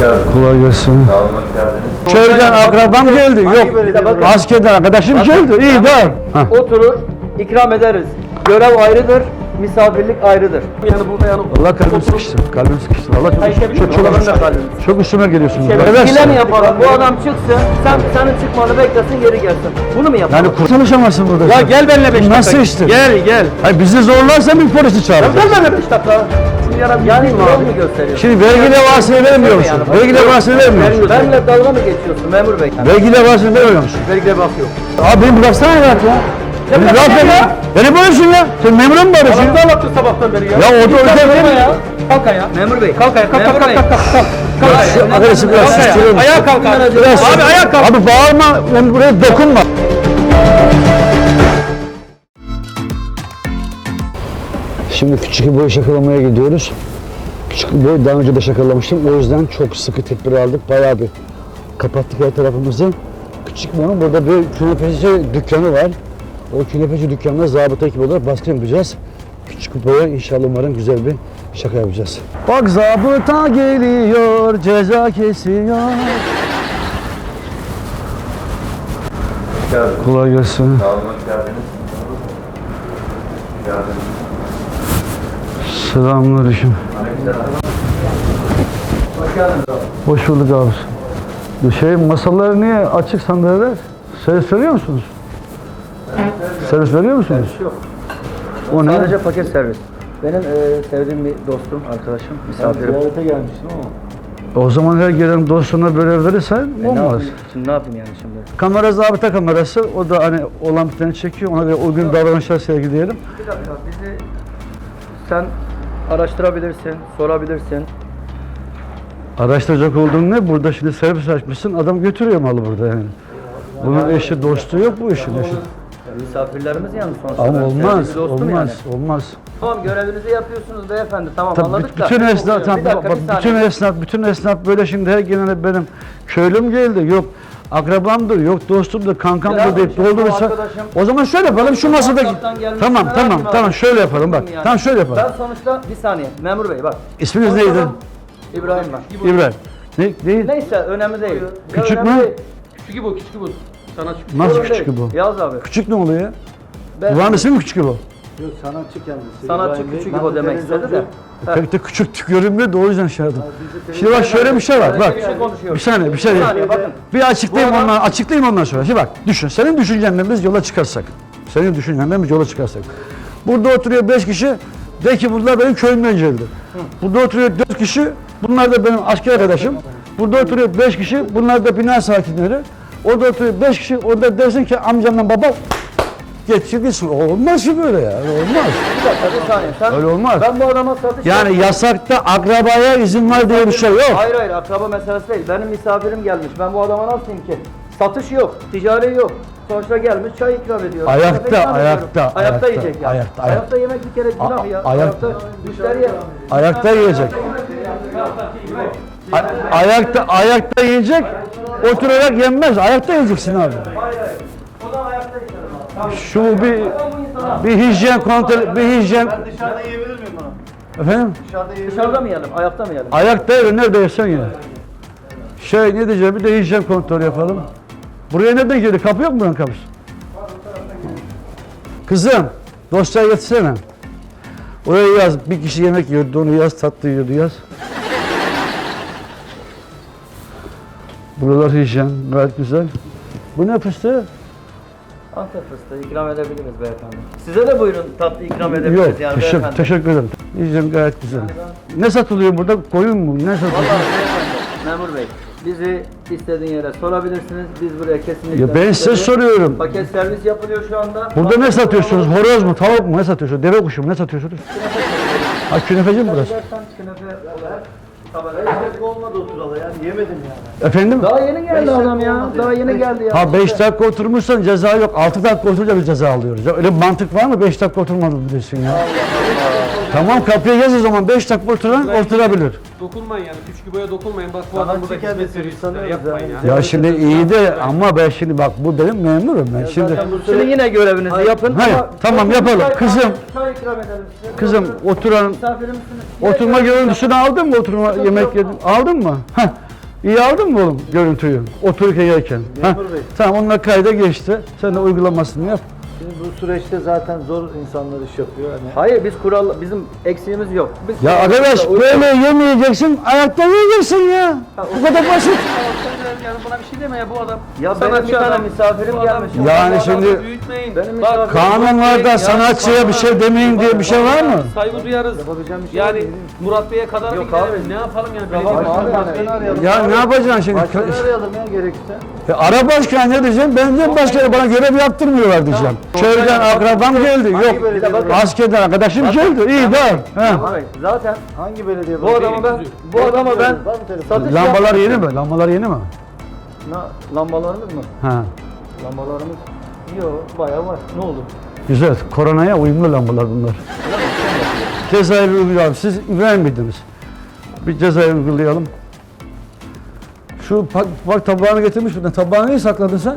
Kolay gelsin. Köyden akrabam geldi. Yok. Askerden arkadaşım geldi. İyi de. Oturur, ikram ederiz. Görev ayrıdır, misafirlik ayrıdır. Yani burada yani Allah kalbim sıkıştı. Kalbim sıkıştı. Allah çok, Ayşe çok, çok, çok, kalbim. çok üstüme geliyorsunuz. şey, mi yapalım? Bu adam çıksın, sen senin çıkmanı beklesin geri gelsin. Bunu mu yapalım? Yani kur çalışamazsın burada. ya gel benimle 5 dakika. Nasıl işte? Gel gel. Hayır bizi zorlarsa bir polisi çağıracağız. Gel benimle 5 dakika. Bir yani yol mu gösteriyorsun? Şimdi vergi levhasını vermiyor musun? Yani, Vergi levhasını vermiyor musun? Benimle dalga mı geçiyorsun memur bey? Vergi levhasını vermiyor musun? Vergide bak yok. Abi beni bıraksana ya. Ya rahat ver ya. Beni bağırıyorsun ya. Sen memura mı bağırıyorsun? Ne anlattın sabahtan beri ya? Ya o da mi? ya. Kalk ayağa. Memur bey. Kalk ayağa. Kalk kalk kalk kalk kalk. Ayağa. arkadaşı biraz Kalk ayağa. susturuyor musun? Ayağa kalk abi. Abi ayağa kalk. Abi bağırma. Ben buraya dokunma. Şimdi küçük boyu şakalamaya gidiyoruz. Küçük boy daha önce de şakalamıştım. O yüzden çok sıkı tedbir aldık. Bayağı bir kapattık her tarafımızı. Küçük boyun burada bir künefeci dükkanı var. O künefeci dükkanına zabıta ekibi olarak baskın yapacağız. Küçük boya inşallah umarım güzel bir şaka yapacağız. Bak zabıta geliyor, ceza kesiyor. Kolay gelsin. Selamünaleyküm. Hoş geldiniz abi. Hoş bulduk abi. Şey masalar niye açık sandalyeler? Servis veriyor musunuz? Servis veriyor musunuz? Yok. O ne? Sadece paket servis. Benim e, sevdiğim bir dostum, arkadaşım, misafirim. Ziyarete gelmiştim ama. O zaman her gelen dostuna böyle verirsen E, ne olmaz. yapayım? Şimdi ne yapayım yani şimdi? Kamera zabıta kamerası. O da hani olan biteni çekiyor. Ona göre uygun davranışlar sergileyelim. Bir dakika bizi sen araştırabilirsin, sorabilirsin. Araştıracak olduğun ne? Burada şimdi servis açmışsın. Adam götürüyor malı burada yani. Bunun eşi dostu yok bu işin eşi. Misafirlerimiz yani sonuçta. Ama olmaz, olmaz, yani. olmaz. Tamam görevinizi yapıyorsunuz beyefendi. Tamam Tabii anladık da. bütün esnaf, Bir tabii, dakika, bak, bir bütün esnaf, bütün esnaf böyle şimdi her gelene benim köylüm geldi, yok akrabamdır, yok dostumdur, kankamdır deyip doldurursa o zaman şöyle yapalım şu gelmiş, tamam tamam tamam şöyle yapalım bak Yani. tamam şöyle yapalım Ben sonuçta bir saniye memur bey bak. İsminiz neydi? İbrahim ben. İbrahim ne değil Neyse önemli değil. Küçük mü? Küçük bu, küçük bu. Sana çık. nasıl küçük bu Yaz abi. küçük ne oluyor ya Ben, Buranın ismi mi küçük bu Yok sanatçı kendisi. sanatçı küçük İbo de demek istedi de. pek de küçük görünmüyor da o yüzden şey yaptım şimdi bak şöyle bir şey var bak Bir şey bir saniye bir şey Bir saniye bakın. Bir açıklayayım Bu adam- ondan, açıklayayım ondan sonra. Şimdi bak düşün, senin düşüncenden biz yola çıkarsak, senin düşüncenden biz yola çıkarsak. Burada oturuyor beş kişi, de ki bunlar benim köyümden geldi. Burada oturuyor dört kişi, bunlar da benim asker arkadaşım. Burada oturuyor beş kişi, bunlar da bina sakinleri. Orada oturuyor beş kişi, orada dersin ki amcamla baba geçsin gitsin. Olmaz ki böyle ya, olmaz. Bir dakika bir saniye. Sen, Öyle olmaz. Ben bu adama satış Yani yasakta akrabaya izin var diye bir şey yok. Hayır hayır akraba meselesi değil. Benim misafirim gelmiş. Ben bu adama nasıl diyeyim ki? Satış yok, ticari yok. Sonuçta gelmiş çay ikram ediyor. Ayakta, Kahve ikram ayakta, ediyorum. Ayakta ayakta, yiyecek ya. ayakta, Ayakta, ayakta. yemek bir kere günah ya. ayak- Ayakta müşteriye. Ayakta yiyecek. A- ayakta ayakta yiyecek. Oturarak yenmez. Ayakta yiyeceksin abi. O zaman ayakta içerim abi. Şu bir bir hijyen kontrol bir hijyen Dışarıda yiyebilir miyim bunu? efendim Dışarıda yiyebilir Dışarıda mı yiyelim, ayakta mı yiyelim? ayakta yer nerede yersen ye. Şey ne diyeceğim bir de hijyen kontrol yapalım. Buraya nereden geldi? Kapı yok mu buranın kapısı? Kızım dosyayı getirsene. Oraya yaz bir kişi yemek yiyordu onu yaz tatlı yiyordu yaz. Buralar hijyen gayet güzel. Bu ne fıstığı? Antep fıstığı ikram edebiliriz beyefendi. Size de buyurun tatlı ikram edebiliriz Yok yani teşekkür, beyefendi. teşekkür ederim. Hijyen gayet güzel. Ne satılıyor burada? Koyun mu? Ne satılıyor? Vallahi beyefendi, memur bey, bizi istediğin yere sorabilirsiniz. Biz buraya kesinlikle... Ya ben size soruyorum. Paket servis yapılıyor şu anda. Burada ne satıyorsunuz? Horoz mu? Tavuk mu? Ne satıyorsunuz? Deve kuşu mu? Ne satıyorsunuz? Ha künefeci mi burası? Künefe olarak tabela Beş olmadı oturalı yani yemedim yani. Efendim? Daha yeni geldi adam ya. Daha yeni geldi ya. Ha 5 dakika oturmuşsan ceza yok. 6 dakika oturunca biz ceza alıyoruz. Ya öyle bir mantık var mı? 5 dakika oturmadı diyorsun ya. Tamam kapıya yaz o zaman 5 dakika oturan oturabilir. Dokunmayın yani. Küçük boya dokunmayın. Bak bu Sanatçı adam burada hizmet kendisi, veriyor sanıyoruz Yapmayın yani. ya. Ya şimdi iyi de ama ben şimdi bak bu benim memurum ben şimdi. Şimdi yine görevinizi yapın. Hayır, ama- tamam, yapalım. Kızım. Çay ikram edelim size. Kızım oturan oturma görüntüsünü aldın mı? Oturma yemek yedin. Aldın mı? Heh. İyi aldın mı oğlum görüntüyü? Otururken yerken. Ha? Memur Bey. Tamam onlar kayda geçti. Sen de uygulamasını yap. Şimdi bu süreçte zaten zor insanlar iş yapıyor. Hani Hayır biz kural bizim eksiğimiz yok. Biz Ya arkadaş böyle yemeyeceksin, ayakta yiyeceksin ya. Bu kadar basit. yani buna bir şey deme ya bu adam. Ya benim bir tane misafirim gelmiş. Yani şimdi büyütmeyin. Benim Bak, misafirim- kanunlarda sanatçıya bir şey demeyin diye bir şey var mı? Saygı duyarız. Yapabileceğim bir şey Yani yok. Murat Bey'e kadar Yok mı gidelim? abi. Ne yapalım yani? Tamam Belediye abi, başkanı- başkanı arayalım. Ya ne yapacaksın şimdi? Başkanı arayalım ya gerekirse. E, ara başkan ne diyeceğim? Ben de başkanı bana görev yaptırmıyorlar diyeceğim. Köyden akrabam geldi. Yok belediye bakın. askerden arkadaşım geldi. İyi de. Zaten Hangi belediye? bu adama ben bu adama ben satış Lambalar yeni mi? Lambalar yeni mi? Na, lambalarımız mı? Ha. Lambalarımız yok bayağı var. Ne oldu? Güzel. Koronaya uyumlu lambalar bunlar. Cezayı uygulayalım. Siz İbrahim miydiniz? Bir cezayı uygulayalım. Şu bak, bak tabağını getirmiş buradan. Tabağı niye sakladın sen?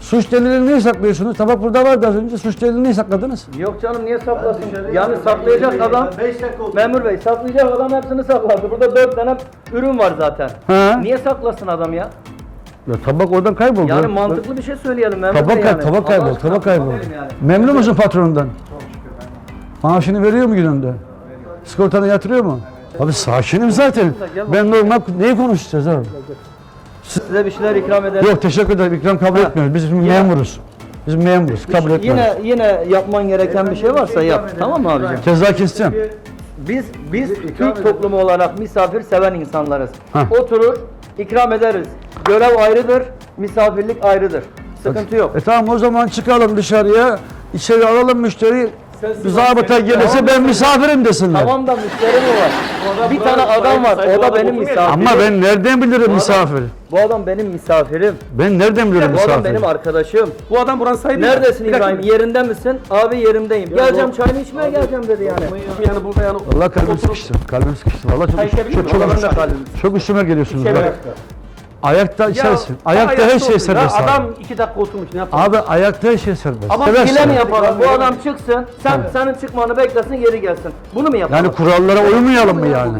Suç delilini niye saklıyorsunuz? Tabak burada vardı az önce. Suç delilini niye sakladınız? Yok canım niye saklasın? Yani saklayacak adam 5 dakika oldu. Memur Bey saklayacak adam hepsini saklardı. Burada dört tane ürün var zaten. Ha? Niye saklasın adam ya? Ya tabak oradan kayboldu. Yani mantıklı bir şey söyleyelim Memur Tabak, Bey yani. tabak kayboldu. Tabak kayboldu. yani. Memnun musun patronundan? Maaşını veriyor mu gününde? Sigortanı yatırıyor mu? Abi sakinim zaten. Ben normal neyi konuşacağız abi? Size bir şeyler ikram edelim. Yok teşekkür ederim. İkram kabul etmiyoruz. Biz memuruz. Biz memuruz. Kabul etmiyoruz. Yine yine yapman gereken bir şey varsa yap. Tamam mı abicim? Ceza keseceğim. Biz biz Türk toplumu olarak misafir seven insanlarız. Hah. Oturur, ikram ederiz. Görev ayrıdır, misafirlik ayrıdır. Sıkıntı yok. E tamam o zaman çıkalım dışarıya. içeri alalım müşteri. Zabıta gelirse ben misafirim desinler. Tamam da müşteri mi var? Bir tane adam var. O da benim misafirim. Ama ben nereden bilirim misafir? Bu adam benim misafirim. Ben nereden bilirim Bu adam misafir? benim arkadaşım. Bu adam buranın sahibi. Neredesin Bir dakika. İbrahim? Yerinde misin? Abi yerimdeyim. Geleceğim çayını içmeye geleceğim dedi yani. Yani burada yani. Vallahi kalbim sıkıştı. Kalbim sıkıştı. Vallahi çok, Çay içebilir çok, miyim? çok, çok, kalbim. çok üstüme geliyorsunuz. İçebilir. bak. Ayakta içersin. Ayakta her şey serbest Ya. Adam iki dakika oturmuş ne yapalım? Abi ayakta her şey serbest. Ama Seversin. hile mi yapalım? Bu adam çıksın, sen senin çıkmanı beklesin, geri gelsin. Bunu mu yapalım? Yani kurallara uymayalım mı yani?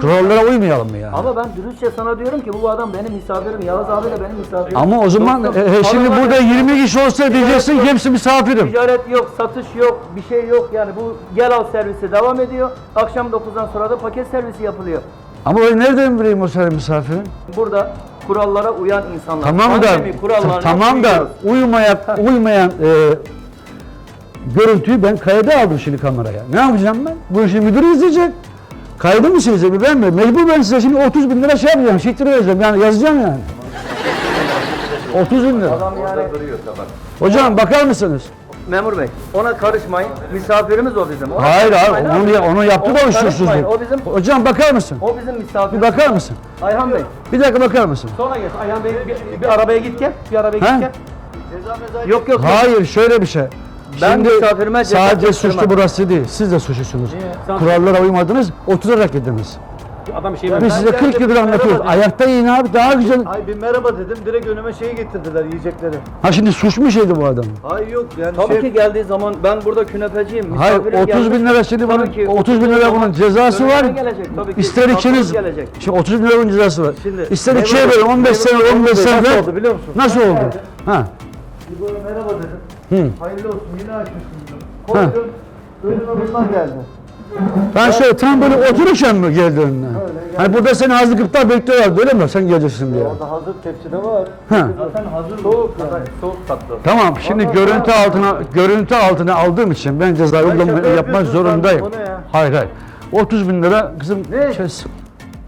Kurallara uymayalım mı yani? Ama ben dürüstçe sana diyorum ki bu adam benim misafirim. Yağız abi de benim misafirim. Ama o zaman e, e, şimdi burada 20 kişi olsa diyeceksin ki hepsi misafirim. Ticaret yok, satış yok, bir şey yok. Yani bu gel al servisi devam ediyor. Akşam 9'dan sonra da paket servisi yapılıyor. Ama ben nereden bileyim o senin misafirin? Burada kurallara uyan insanlar. Tamam da Pandemi kurallarına tamam da uyuyoruz. uymayan uymayan e, görüntüyü ben kayda aldım şimdi kameraya. Ne yapacağım ben? Bu işi müdür izleyecek. Kaydı mı silecek? Ben mi? Mecbur ben size şimdi 30 bin lira şey yapacağım. Şekli vereceğim. Yani yazacağım yani. 30 bin lira. Adam yani Hocam bakar mısınız? Memur bey ona karışmayın. Misafirimiz o bizim. Ona Hayır abi karışmayın onu, ya- onu yaptı Ona da karışmayın. uçsuzluk. O bizim Hocam bakar mısın? o bizim misafir. Bir bakar mısın? Ayhan Bey. Bir dakika bakar mısın? Sonra gel. Ayhan Bey bir, bir arabaya git gel. Bir arabaya He? git gel. Yok yok. yok. Hayır şöyle bir şey. Ben misafirime ceza sadece suçlu burası değil. Siz de suçlusunuz. Kurallara uymadınız, oturarak gidiniz. Adam şey Biz size 40 yıldır anlatıyoruz. dedim. Ayakta yiyin abi daha güzel. Ay bir merhaba dedim. Direkt önüme şeyi getirdiler yiyecekleri. Ha şimdi suç mu şeydi bu adam? Hayır yok yani Tabii şey. ki geldiği zaman ben burada künefeciyim. Hayır misafirim 30 bin gelmiş. lira şimdi Tabii bunun ki 30 bin lira bunun cezası var. gelecek, tabii ki. İster ikiniz gelecek. Şimdi 30 bin lira bunun cezası var. Şimdi- İster ikiye bölün 15 sene Memur 15 Bey, sene. nasıl oldu biliyor musun? Nasıl oldu? Ha. Bir böyle merhaba dedim. Hı. Hayırlı olsun yine açmışsın. Koydum. Önüme bundan geldi. Ben şöyle tam böyle otururken mi geldi önüne? Hani burada seni hazır gıpta bekliyorlar öyle mi? Sen geleceksin diye. Orada hazır tepside var. Ha. Zaten hazır soğuk yani. Soğuk tatlı. Tamam şimdi görüntü altına görüntü altına aldığım için ben ceza uygulama şaka yapmak zorundayım. ne ya? Hayır hayır. 30 bin lira kızım kes.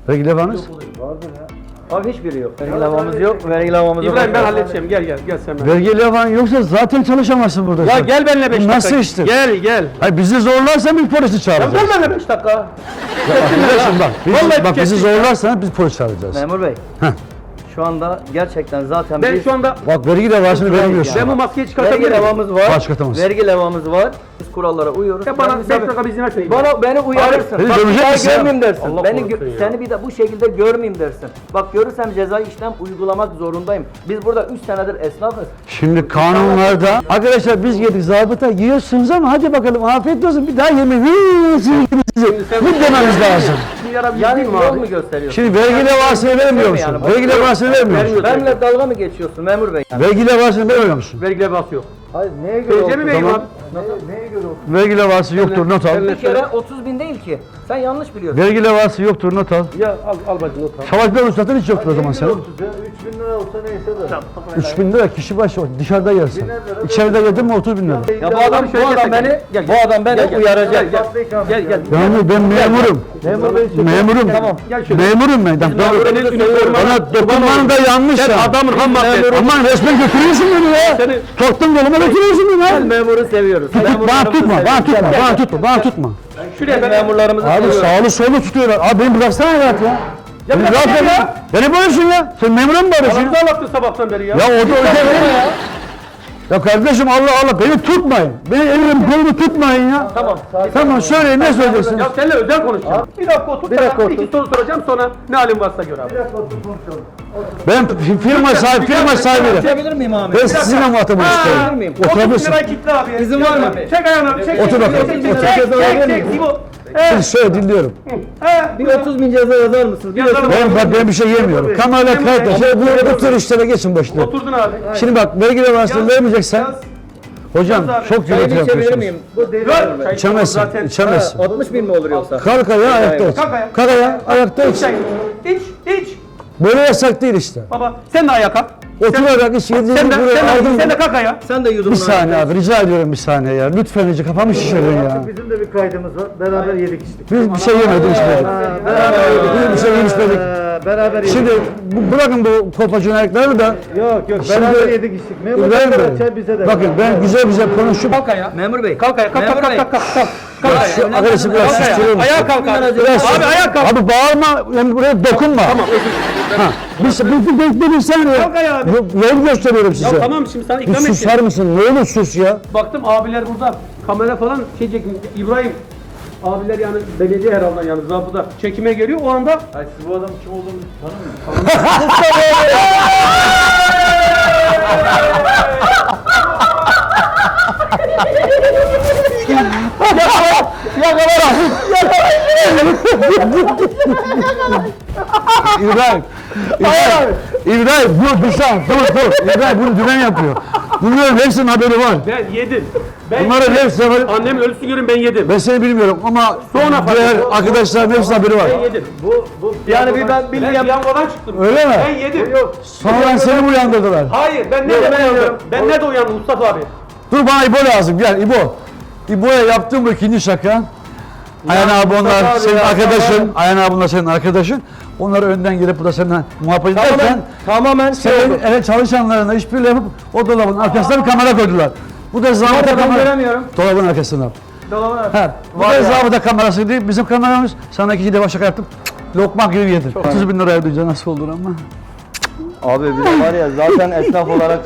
Vergi levanız? Vardır ya. Abi hiçbiri yok. Vergi lavamız yok. Vergi lavamız yok. İbrahim ben halledeceğim. Gel gel gel sen ben. Vergi levan yoksa zaten çalışamazsın burada. Ya sen. gel benimle 5 Bu dakika. Nasıl iştir? Gel gel. Hayır bizi zorlarsan biz polisi Ya çağıracağız. gel benimle 5 dakika. Ya arkadaşım bak, biz, Vallahi bak bizi ya. zorlarsan biz polis çağıracağız. Memur Bey. Heh. Şu anda gerçekten zaten Ben biz şu anda Bak vergi levasını vermiyorsun. ben bu maskeyi vergi çıkartabilirim. levamız var. Başka tamam. Vergi levamız var. Biz kurallara uyuyoruz. Ya Ben bana 5 misafir- dakika izin versene. Bana beni uyarırsın. Beni Bak bir dövecek daha misin ya? görmeyeyim dersin. Allah beni korusun gö- ya. seni bir de bu şekilde görmeyeyim dersin. Bak görürsem ceza işlem uygulamak zorundayım. Biz burada 3 senedir esnafız. Şimdi kanunlarda arkadaşlar biz yedik zabıta yiyorsunuz ama hadi bakalım afiyet olsun bir daha yemeyin. Bu dememiz lazım. Yara Yani yol mu gösteriyorsun? Şimdi vergi levhasını vermiyor musun? Yani Vergi levhasını vermiyor musun? Benimle dalga mı geçiyorsun memur bey? Yani. Vergi levhasını vermiyor musun? Vergi levhası yok. Hayır neye göre Vereceğim mi beyim Tamam. abi? Neye göre Vergi levhası yoktur not al. Bir kere 30 bin değil ki. Sen yanlış biliyorsun. Vergi levhası yoktur not al. Ya al, al bacım not al. Savaşlar ruhsatın hiç yoktur o zaman senin. 3000 lira olsa neyse de. 3 bin lira kişi başı dışarıda yersin. İçeride yedin mi 30 bin lira. Ya bu adam, bu adam beni, bu adam beni uyaracak. Gel gel. gel. Yani ben memurum. Memurum. Gel şöyle. Memurum ben. Bana dokunmanın da yanlış ya. adamın ham maddesi. Aman resmen götürüyorsun beni ya. Korktun koluma götürüyorsun beni ya. memuru seviyoruz. Bana tutma, bana tutma, bana tutma, bana tutma. Şuraya ben Memurlarımızı Abi sağlı solu tutuyorlar. Abi beni bıraksana rahat ya. Beni bırak beni ya. ya. Beni bağırsın ya. Sen memura mı bağırıyorsun? Bana anlattın sabahtan beri ya. Ya orada orada ya. Ya kardeşim Allah Allah beni tutmayın. Beni elim kolumu tutmayın ya. Tamam. Tamam söyleyin ne söyleyeceksiniz? Ya seninle özel konuşacağım. Bir dakika otur. Bir dakika otur. iki soru soracağım sonra ne halin varsa gör abi. Ben fi- firma sahibi, firma sahibi. Konuşabilir miyim abi? Ben sizinle Ha, istiyorum. miyim? 30 Oturabilirsin. lirayı kitle abi. İzin var mı? Çek ayağını. Çek. Otur bakalım, Çek, çek, otur. çek. Şimdi söyle dinliyorum. Bir 30 bin ceza yazar mısınız? Bir Yazarım. Ben, bak ben bir şey yemiyorum. Kamerayla kayıtla. Şey, bu, bu tür işlere geçin başına. Oturdun abi. Şimdi bak vergi levhasını vermeyeceksen. Hocam abi. çok Çayını gürültü içebilir yapıyorsunuz. miyim? Bu bey. Çay İçemezsin, zaten. içemezsin. 60 bin mi olur yoksa? Kalk ayağa ayakta iç. Kalk ayağa. Kalk ayağa ayakta. Çay. İç, iç. Böyle yasak değil işte. Baba sen de ayağa kalk. Oturarak iç yediğini Sen de, buraya sen de, aldın. sen de kalk ayağa. Sen de yudum Bir saniye abi rica ediyorum bir saniye ya. Lütfen rica kafamı şişirdin ya. Bizim de bir kaydımız var. Beraber yedik içtik. Biz bir şey yemedik içmedik. Beraber yedik. Biz bir şey. Ee, beraber yedik. Şimdi bu, bırakın bu ayakları da. yok yok Şimdi- beraber yedik içtik. Memur İbrahim Bey, Bey, çay bize de. bakın ben güzel güzel konuşup Kalk ayağa. Memur bey. Kalk ayağa. Kalk kalk Memur kalk bey. kalk kalk. kalk. Kalk Ya ayağa. şu biraz Kalk ayağa. susturuyor musun? Ayağa kalk abi. Biraz Abi ayağa kalk. Abi bağırma, yani buraya dokunma. Tamam, özür dilerim. Bir, bir, bir, bir, bir saniye. Kalk ayağa abi. Yo- Yol gösteriyorum size. Ya tamam şimdi sana Bir ikram susar ettim. mısın? Ne olur sus ya. Baktım abiler burada. Kamera falan şey çekim. İbrahim. Abiler yani belediye herhalde yani zabıda çekime geliyor. O anda Ay, siz bu adamın kim olduğunu tanımıyor musunuz? İbrahim. İbrahim. İbrahim dur dur sen dur dur. İbrahim bunu dümen yapıyor. Bunların hepsinin haberi var. ben yedim. Ben Bunların hepsinin haberi Annem ölüsü görün ben yedim. Ben seni bilmiyorum ama Sonra diğer fark- arkadaşların hepsinin haberi var. Ben yedim. Bu, bu Yani bir ben Ben bilmiyorum. piyangodan çıktım. Öyle mi? Ben yedim. Sonra seni mi uyandırdılar? Hayır ben nerede uyandım? Ben nerede uyandım Mustafa abi? Dur bana İbo lazım gel İbo. İbo'ya yaptığım bu ikinci şaka. Ayhan abi onlar abi senin ya, arkadaşın. Ayhan abi onlar senin arkadaşın. Onları önden gelip burada senden muhabbet ederken Tamamen, tamamen şey senin oldu. ele çalışanlarına işbirliği yapıp o dolabın arkasına bir kamera koydular. Bu da zabıta ben kamera. göremiyorum. Dolabın arkasına. Dolabın Ha, bu da zabıta kamerası değil bizim kameramız. Sana ikinci defa şaka yaptım. Lokma gibi yedin. 30 bin liraya ödeyince nasıl olur ama. Abi bir de var ya zaten esnaf olarak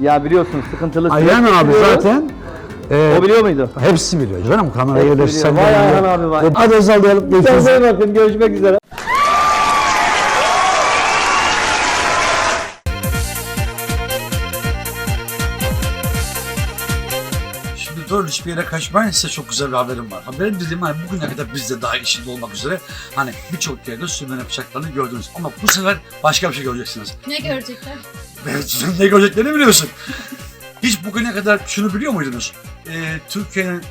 ya biliyorsun sıkıntılı. Ayhan abi zaten. e, O biliyor muydu? Hepsi biliyor canım kameraya yerleşsen. biliyor. Vay Ayhan abi vay. Hadi Özal diyelim. Kendinize bakın görüşmek üzere. Doğru hiçbir yere kaçmayın size çok güzel bir haberim var. Haberim dediğim hani bugüne kadar biz de dahil içinde olmak üzere hani birçok yerde sürmene bıçaklarını gördünüz. Ama bu sefer başka bir şey göreceksiniz. Ne görecekler? Ne göreceklerini biliyorsun. Hiç bugüne kadar şunu biliyor muydunuz? Ee, Türkiye'nin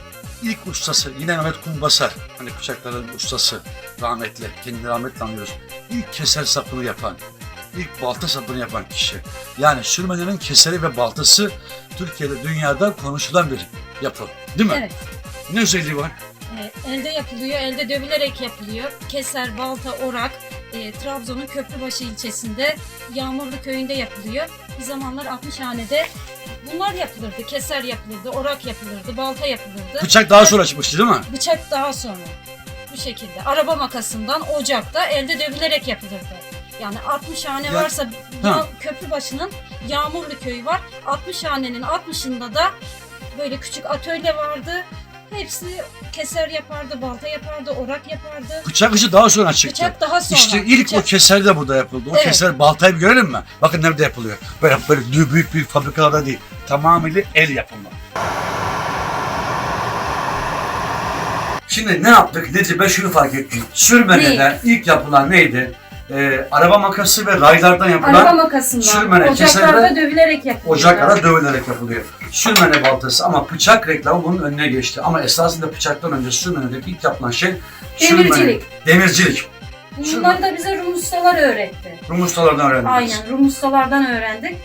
ilk ustası yine Mehmet Kumbasar. Hani bıçakların ustası rahmetli. Kendini rahmetle anlıyoruz. İlk keser sapını yapan. ilk balta sapını yapan kişi. Yani sürmenenin keseri ve baltası Türkiye'de dünyada konuşulan bir yapı. Değil mi? Evet. Ne özelliği var? E, elde yapılıyor, elde dövülerek yapılıyor. Keser, balta, orak, e, Trabzon'un Köprübaşı ilçesinde Yağmurlu köyünde yapılıyor. Bir zamanlar 60 hanede bunlar yapılırdı. Keser yapılırdı, orak yapılırdı, balta yapılırdı. Bıçak daha sonra çıkmıştı değil mi? Bıçak daha sonra. Bu şekilde. Araba makasından ocakta elde dövülerek yapılırdı. Yani 60 hane Ya- varsa Ha. ya, Köprübaşı'nın Yağmurlu köyü var. 60 hanenin 60'ında da böyle küçük atölye vardı. Hepsi keser yapardı, balta yapardı, orak yapardı. Bıçak işi daha sonra çıktı. Bıçak daha sonra. İşte ilk Bıçak- o keser de burada yapıldı. O Evet. keser baltayı bir görelim mi? Bakın nerede yapılıyor. Böyle böyle büyük büyük, büyük fabrikalarda değil. Tamamıyla el yapımı. Şimdi ne yaptık? Nece ben şunu fark ettim. Sürmeneden ilk yapılan neydi? Ee, araba makası ve raylardan yapılan Araba makasından, sürmene, ocaklarda dövülerek yapılıyor. ocaklara dövülerek yapılıyor. Sürmene baltası ama bıçak reklamı bunun önüne geçti. Ama esasında bıçaktan önce sürmenedeki ilk yapılan şey sürmene- Demircilik. Demircilik. Bunları da bize Rum ustalar öğretti. Rum ustalardan öğrendik. Aynen Rum ustalardan öğrendik.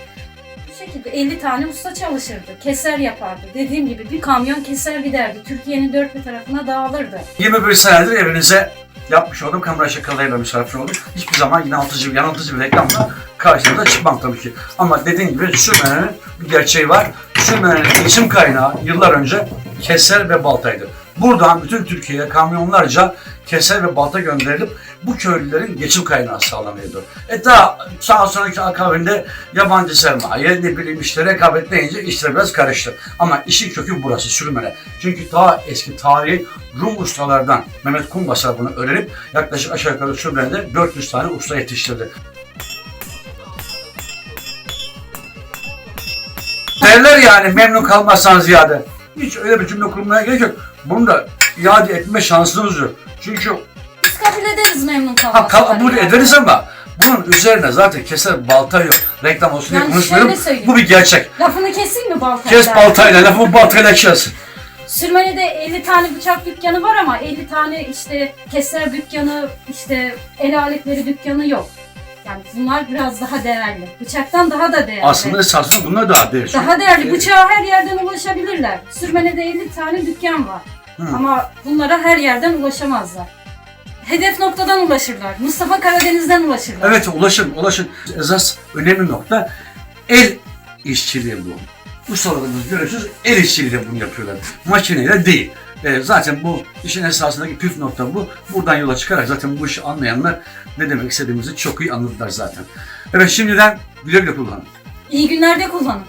Bu şekilde 50 tane usta çalışırdı. Keser yapardı. Dediğim gibi bir kamyon keser giderdi. Türkiye'nin dört bir tarafına dağılırdı. 21 senedir evinize yapmış olduğum kamera şakalarıyla misafir oldum. Hiçbir zaman yanıltıcı, yanıltıcı bir reklamla karşınıza çıkmam tabii ki. Ama dediğim gibi sürmenenin bir gerçeği var. Sürmenenin geçim kaynağı yıllar önce keser ve baltaydı. Buradan bütün Türkiye'ye kamyonlarca keser ve balta gönderilip bu köylülerin geçim kaynağı sağlanıyordu. E daha sağ sonraki akabinde yabancı sermaye ne bileyim işte rekabetleyince işler biraz karıştı. Ama işin kökü burası sürmene. Çünkü daha eski tarihi Rum ustalardan Mehmet Kumbasar bunu öğrenip yaklaşık aşağı yukarı sürmenede 400 tane usta yetiştirdi. Derler yani memnun kalmazsan ziyade. Hiç öyle bir cümle kurmaya gerek yok. Bunu da iade etme şansınız yok. Çünkü Biz kabul ederiz memnun Ha, kalmasını. kabul ederiz ama bunun üzerine zaten keser balta yok. Reklam olsun diye Yani konuşmuyorum. şöyle söyleyeyim. Bu bir gerçek. Lafını keseyim mi baltayla? Kes baltayla, lafımı baltayla kes. Sürmene'de 50 tane bıçak dükkanı var ama 50 tane işte keser dükkanı, işte el aletleri dükkanı yok. Yani bunlar biraz daha değerli. Bıçaktan daha da değerli. Aslında esasında bunlar daha değişik. Daha değerli. Bıçağa her yerden ulaşabilirler. Sürmene'de 50 tane dükkan var. Hı. Ama bunlara her yerden ulaşamazlar. Hedef noktadan ulaşırlar. Mustafa Karadeniz'den ulaşırlar. Evet ulaşın, ulaşın. Esas önemli nokta el işçiliği bu. Ustalarımız görüyorsunuz el işçiliğiyle bunu yapıyorlar. Makineyle değil. E, zaten bu işin esasındaki püf nokta bu. Buradan yola çıkarak zaten bu işi anlayanlar ne demek istediğimizi çok iyi anladılar zaten. Evet şimdiden güle güle kullanın. İyi günlerde kullanın.